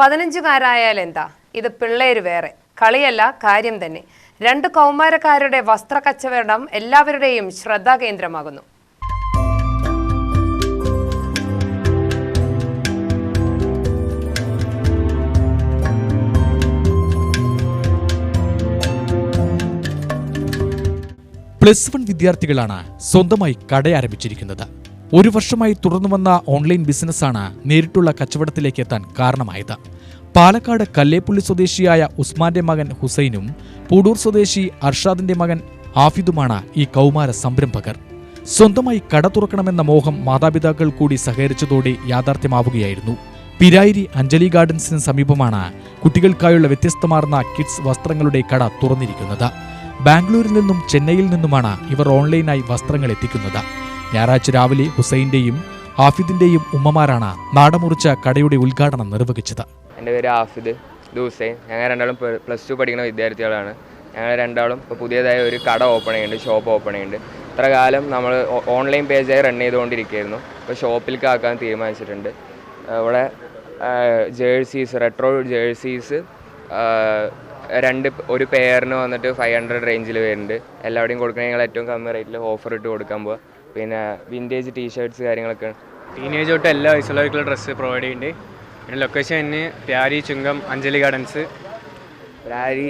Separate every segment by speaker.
Speaker 1: പതിനഞ്ചുകാരായാൽ എന്താ ഇത് പിള്ളേര് വേറെ. കളിയല്ല കാര്യം തന്നെ. രണ്ട് കൗമാരക്കാരുടെ വസ്ത്ര കച്ചവടം എല്ലാവരുടെയും ശ്രദ്ധാകേന്ദ്രമാകുന്നു.
Speaker 2: പ്ലസ് വൺ വിദ്യാർത്ഥികളാണ് സ്വന്തമായി കട ആരംഭിച്ചിരിക്കുന്നത്. ഒരു വർഷമായി തുടർന്നു വന്ന ഓൺലൈൻ ബിസിനസ്സാണ് നേരിട്ടുള്ള കച്ചവടത്തിലേക്ക് എത്താൻ കാരണമായത്. പാലക്കാട് കല്ലേപ്പുള്ളി സ്വദേശിയായ ഉസ്മാന്റെ മകൻ ഹുസൈനും പൂടൂർ സ്വദേശി അർഷാദിന്റെ മകൻ ആഫിദുമാണ് ഈ കൗമാര സംരംഭകർ. സ്വന്തമായി കട തുറക്കണമെന്ന മോഹം മാതാപിതാക്കൾ കൂടി സഹകരിച്ചതോടെ യാഥാർത്ഥ്യമാവുകയായിരുന്നു. പിരായിരി അഞ്ജലി ഗാർഡൻസിന് സമീപമാണ് കുട്ടികൾക്കായുള്ള വ്യത്യസ്തമാർന്ന കിഡ്സ് വസ്ത്രങ്ങളുടെ കട തുറന്നിരിക്കുന്നത്. ബാംഗ്ലൂരിൽ നിന്നും ചെന്നൈയിൽ നിന്നുമാണ് ഇവർ ഓൺലൈനായി വസ്ത്രങ്ങൾ എത്തിക്കുന്നത്. ഞായറാഴ്ച രാവിലെ ഹുസൈന്റെയും ഹാഫിദിന്റെയും ഉമ്മമാരാണ് നാടമുറിച്ച കടയുടെ ഉദ്ഘാടനം നിർവഹിച്ചത്.
Speaker 3: എന്റെ പേര് ഹാഫിദ് ഹുസൈൻ. ഞങ്ങൾ രണ്ടാളും പ്ലസ് ടു പഠിക്കുന്ന വിദ്യാർത്ഥികളാണ്. ഞങ്ങൾ രണ്ടാളും ഇപ്പോൾ പുതിയതായ ഒരു കട ഓപ്പൺ ചെയ്യുന്നുണ്ട് ഷോപ്പ് ഓപ്പൺ ചെയ്യുന്നുണ്ട്. ഇത്ര കാലം നമ്മൾ ഓൺലൈൻ പേജായി റൺ ചെയ്തുകൊണ്ടിരിക്കുകയായിരുന്നു. ഇപ്പോൾ ഷോപ്പിലേക്ക് ആക്കാൻ തീരുമാനിച്ചിട്ടുണ്ട്. ഇവിടെ ജേഴ്സീസ് റെട്രോ ജേഴ്സീസ് രണ്ട് ഒരു പെയറിന് വന്നിട്ട് ഫൈവ് ഹൺഡ്രഡ് റേഞ്ചിൽ വരുന്നുണ്ട്. എല്ലാവരുടെയും കൊടുക്കണമെങ്കിൽ ഏറ്റവും കമ്മി റേറ്റിൽ ഓഫർ ഇട്ട് കൊടുക്കാൻ പോവുക പിന്നെ വിന്റേജ് ടീഷർട്ട്സ് കാര്യങ്ങളൊക്കെ.
Speaker 4: ടീനേജ് തൊട്ട് എല്ലാ വയസ്സുള്ളവർക്കുള്ള ഡ്രസ്സ് പ്രൊവൈഡ് ചെയ്യുന്നുണ്ട് പിന്നെ ലൊക്കേഷൻ തന്നെ പ്യാരി ചുങ്കം അഞ്ജലി ഗാർഡൻസ്
Speaker 3: പ്രാരി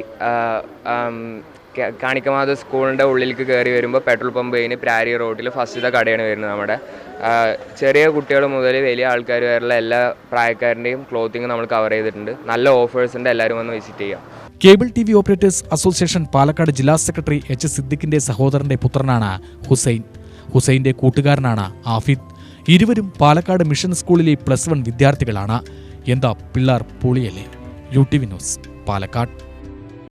Speaker 3: കാണിക്കമാത സ്കൂളിന്റെ ഉള്ളിലേക്ക് കയറി വരുമ്പോൾ പെട്രോൾ പമ്പ് കഴിഞ്ഞ് പ്രാരി റോഡിൽ ഫസ്റ്റത്തെ കടയാണ് വരുന്നത് നമ്മുടെ. ചെറിയ കുട്ടികൾ മുതൽ വലിയ ആൾക്കാർ വരെയുള്ള എല്ലാ പ്രായക്കാരന്റെയും ക്ലോത്തിങ് നമ്മൾ കവർ ചെയ്തിട്ടുണ്ട്. നല്ല ഓഫേഴ്സ് ഉണ്ട് എല്ലാവരും വന്ന് വിസിറ്റ് ചെയ്യാം.
Speaker 2: Cable T V operators association Palakkad ജില്ലാ സെക്രട്ടറി എച്ച് സിദ്ദിഖിന്റെ സഹോദരന്റെ പുത്രനാണ് ഹുസൈൻ. ഹുസൈന്റെ കൂട്ടുകാരനാണ് ആഫിദ്. ഇരുവരും പാലക്കാട് മിഷൻ സ്കൂളിലെ പ്ലസ് വൺ വിദ്യാർത്ഥികളാണ്. എന്താ പിള്ളാർ പൊളിയല്ലേ? U T V news Palakkad.